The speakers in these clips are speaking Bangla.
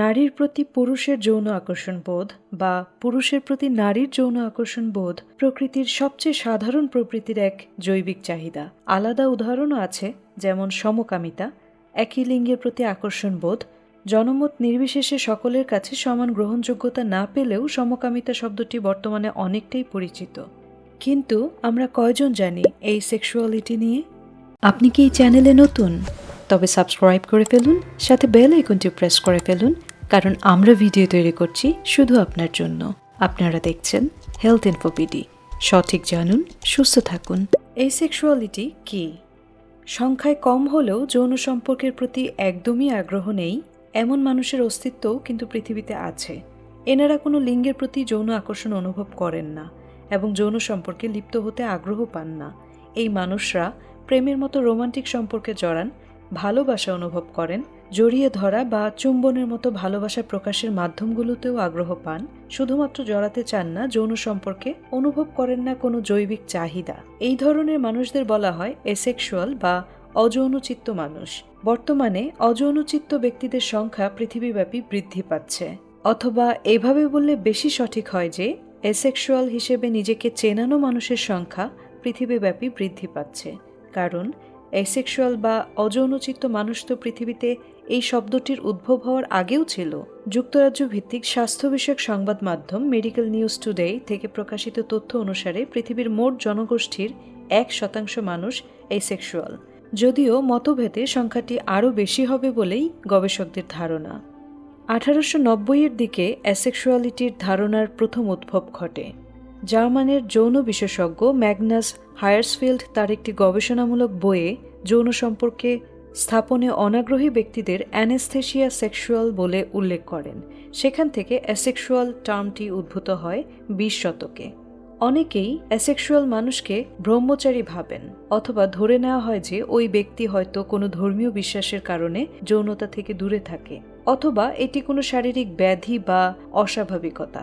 নারীর প্রতি পুরুষের যৌন আকর্ষণ বোধ বা পুরুষের প্রতি নারীর যৌন আকর্ষণ বোধ প্রকৃতির সবচেয়ে সাধারণ প্রকৃতির এক জৈবিক চাহিদা। আলাদা উদাহরণও আছে, যেমন সমকামিতা, একই লিঙ্গের প্রতি আকর্ষণ বোধ, জনমত নির্বিশেষে সকলের কাছে সমান গ্রহণযোগ্যতা না পেলেও সমকামিতা শব্দটি বর্তমানে অনেকটাই পরিচিত। কিন্তু আমরা কয়জন জানি এই সেক্সুয়ালিটি নিয়ে? আপনি কি এই চ্যানেলে নতুন? তবে সাবস্ক্রাইব করে ফেলুন, সাথে বেল আইকনটি প্রেস করে ফেলুন, কারণ আমরা ভিডিও তৈরি করছি শুধু আপনার জন্য। আপনারা দেখছেন হেলথ ইনফোপিডি সঠিক জানুন, সুস্থ থাকুন। এই সেক্সুয়ালিটি কি? সংখ্যায় কম হলেও যৌন সম্পর্কের প্রতি একদমই আগ্রহ নেই, এমন মানুষের অস্তিত্বও কিন্তু পৃথিবীতে আছে। এনারা কোনো লিঙ্গের প্রতি যৌন আকর্ষণ অনুভব করেন না এবং যৌন সম্পর্কে লিপ্ত হতে আগ্রহ পান না। এই মানুষরা প্রেমের মতো রোমান্টিক সম্পর্কে জড়ান ভালোবাসা অনুভব করেন। জড়িয়ে ধরা বা চুম্বনের মতো ভালোবাসা প্রকাশের মাধ্যমগুলোতেও আগ্রহ পান। শুধুমাত্র জড়াতে চান না, যৌন সম্পর্কে অনুভব করেন না কোনো জৈবিক চাহিদা। এই ধরনের মানুষদের বলা হয় এসেক্সুয়াল বা অযৌনচিত্ত মানুষ। বর্তমানে অযৌনচিত্ত ব্যক্তিদের সংখ্যা পৃথিবীব্যাপী বৃদ্ধি পাচ্ছে। অথবা এভাবে বললে বেশি সঠিক হয় যে, এসেক্সুয়াল হিসেবে নিজেকে চেনানো মানুষের সংখ্যা পৃথিবীব্যাপী বৃদ্ধি পাচ্ছে। কারণ এসেক্সুয়াল বা অযৌনচিত্ত মানুষ তো পৃথিবীতে এই শব্দটির উদ্ভব হওয়ার আগেও ছিল। যুক্তরাজ্য ভিত্তিক স্বাস্থ্য বিষয়ক সংবাদ মাধ্যম মেডিকেল নিউজ টুডে থেকে প্রকাশিত তথ্য অনুসারে পৃথিবীর মোট জনগোষ্ঠীর এক শতাংশ মানুষ এসেক্সুয়াল যদিও মতভেদে সংখ্যাটি আরও বেশি হবে বলেই গবেষকদের ধারণা। আঠারোশো নব্বইয়ের দিকে অ্যাসেক্সুয়ালিটির ধারণার প্রথম উদ্ভব ঘটে। জার্মানের যৌন বিশেষজ্ঞ ম্যাগনাস হায়ার্সফিল্ড তার একটি গবেষণামূলক বইয়ে যৌন সম্পর্কে স্থাপনে অনাগ্রহী ব্যক্তিদের অ্যানেস্থেশিয়া সেক্সুয়াল বলে উল্লেখ করেন। সেখান থেকে অ্যাসেক্সুয়াল টার্মটি উদ্ভূত হয় বিশ শতকে। অনেকেই অ্যাসেক্সুয়াল মানুষকে ব্রহ্মচারী ভাবেন, অথবা ধরে নেওয়া হয় যে ওই ব্যক্তি হয়তো কোনো ধর্মীয় বিশ্বাসের কারণে যৌনতা থেকে দূরে থাকে, অথবা এটি কোনো শারীরিক ব্যাধি বা অস্বাভাবিকতা।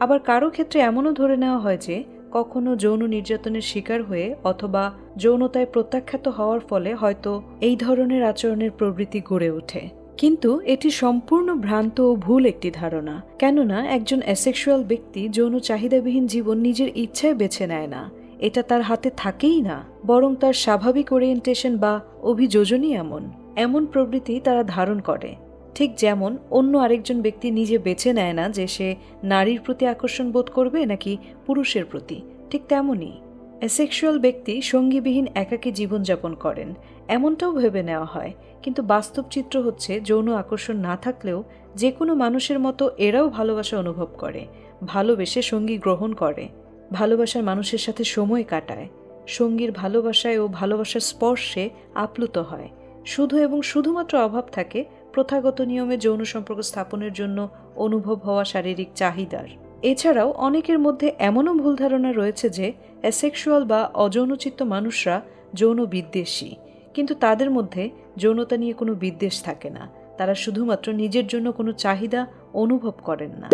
আবার কারও ক্ষেত্রে এমনও ধরে নেওয়া হয় যে, কখনো যৌন নির্যাতনের শিকার হয়ে অথবা যৌনতায় প্রত্যাখ্যাত হওয়ার ফলে হয়তো এই ধরনের আচরণের প্রবৃত্তি গড়ে ওঠে। কিন্তু এটি সম্পূর্ণ ভ্রান্ত ও ভুল একটি ধারণা। কেননা একজন অ্যাসেক্সুয়াল ব্যক্তি যৌন চাহিদাবিহীন জীবন নিজের ইচ্ছায় বেছে নেয় না। এটা তার হাতে থাকেই না, বরং তার স্বাভাবিক ওরিয়েন্টেশন বা অভিযোজনই এমন। এমন প্রবৃত্তি তারা ধারণ করে। ঠিক যেমন অন্য আরেকজন ব্যক্তি নিজে বেছে নেয় না যে সে নারীর প্রতি আকর্ষণ বোধ করবে নাকি পুরুষের প্রতি, ঠিক তেমনই। অ্যাসেক্সুয়াল ব্যক্তি সঙ্গীবিহীন একাকী জীবনযাপন করেন, এমনটাও ভেবে নেওয়া হয়। কিন্তু বাস্তব চিত্র হচ্ছে যৌন আকর্ষণ না থাকলেও যে কোনো মানুষের মতো এরাও ভালোবাসা অনুভব করে, ভালোবেসে সঙ্গী গ্রহণ করে, ভালোবাসার মানুষের সাথে সময় কাটায়। সঙ্গীর ভালোবাসায় ও ভালোবাসার স্পর্শে আপ্লুত হয়। শুধু এবং শুধুমাত্র অভাব থাকে প্রথাগত নিয়মে যৌন সম্পর্ক স্থাপনের জন্য অনুভব হওয়া শারীরিক চাহিদার। এছাড়াও অনেকের মধ্যে এমনও ভুল ধারণা রয়েছে যে, অ্যাসেক্সুয়াল বা অযৌনচিত্ত মানুষরা যৌন বিদ্বেষী। কিন্তু তাদের মধ্যে যৌনতা নিয়ে কোনো বিদ্বেষ থাকে না। তারা শুধুমাত্র নিজের জন্য কোনো চাহিদা অনুভব করেন না।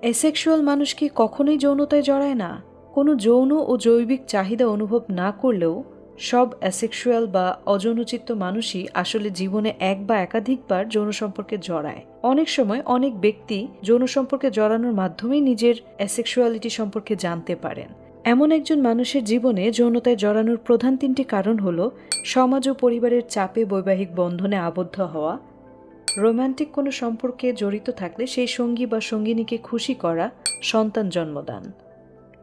অ্যাসেক্সুয়াল মানুষ কি কখনোই যৌনতায় জড়ায় না? কোনো যৌন ও জৈবিক চাহিদা অনুভব না করলেও সব অ্যাসেক্সুয়াল বা অযৌনচিত্ত মানুষই আসলে জীবনে এক বা একাধিকবার যৌন সম্পর্কে জড়ায়। অনেক সময় অনেক ব্যক্তি যৌন সম্পর্কে জড়ানোর মাধ্যমেই নিজের অ্যাসেক্সুয়ালিটি সম্পর্কে জানতে পারেন। এমন একজন মানুষের জীবনে যৌনতায় জড়ানোর প্রধান তিনটি কারণ হল সমাজ ও পরিবারের চাপে বৈবাহিক বন্ধনে আবদ্ধ হওয়া রোম্যান্টিক কোনো সম্পর্কে জড়িত থাকলে সেই সঙ্গী বা সঙ্গিনীকে খুশি করা, সন্তান জন্মদান।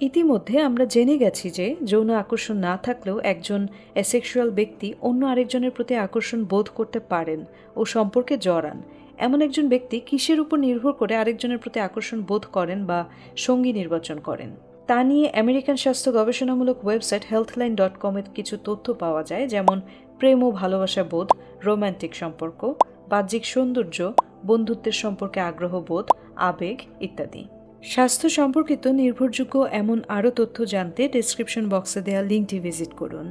ইতিমধ্যে আমরা জেনে গেছি যে যৌন আকর্ষণ না থাকলেও একজন অ্যাসেক্সুয়াল ব্যক্তি অন্য আরেকজনের প্রতি আকর্ষণ বোধ করতে পারেন ও সম্পর্কে জড়ান। এমন একজন ব্যক্তি কিসের উপর নির্ভর করে আরেকজনের প্রতি আকর্ষণ বোধ করেন বা সঙ্গী নির্বাচন করেন? তা নিয়ে আমেরিকান স্বাস্থ্য গবেষণামূলক ওয়েবসাইট হেলথলাইন ডট কমের কিছু তথ্য পাওয়া যায়, যেমন প্রেম ও ভালোবাসা বোধ রোম্যান্টিক সম্পর্ক, বাহ্যিক সৌন্দর্য, বন্ধুত্বের সম্পর্কে আগ্রহ বোধ, আবেগ ইত্যাদি। স্বাস্থ্য সম্পর্কিত নির্ভরযোগ্য এমন আরও তথ্য জানতে ডেসক্রিপশন বক্সে দেওয়া লিঙ্কটি ভিজিট করুন।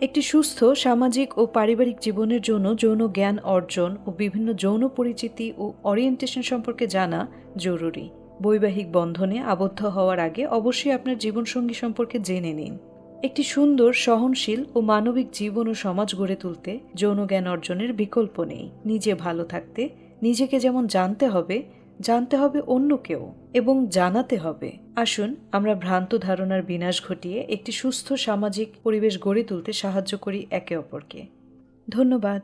একটি সুস্থ, সামাজিক ও পারিবারিক জীবনের জন্য যৌন জ্ঞান অর্জন ও বিভিন্ন যৌন পরিচিতি ও অরিয়েন্টেশন সম্পর্কে জানা জরুরি। বৈবাহিক বন্ধনে আবদ্ধ হওয়ার আগে অবশ্যই আপনার জীবনসঙ্গী সম্পর্কে জেনে নিন। একটি সুন্দর, সহনশীল ও মানবিক জীবন ও সমাজ গড়ে তুলতে যৌন জ্ঞান অর্জনের বিকল্প নেই। নিজে ভালো থাকতে, নিজেকে যেমন জানতে হবে জানতে হবে অন্যকেও এবং জানাতে হবে। আসুন, আমরা ভ্রান্ত ধারণার বিনাশ ঘটিয়ে একটি সুস্থ সামাজিক পরিবেশ গড়ে তুলতে সাহায্য করি একে অপরকে। ধন্যবাদ।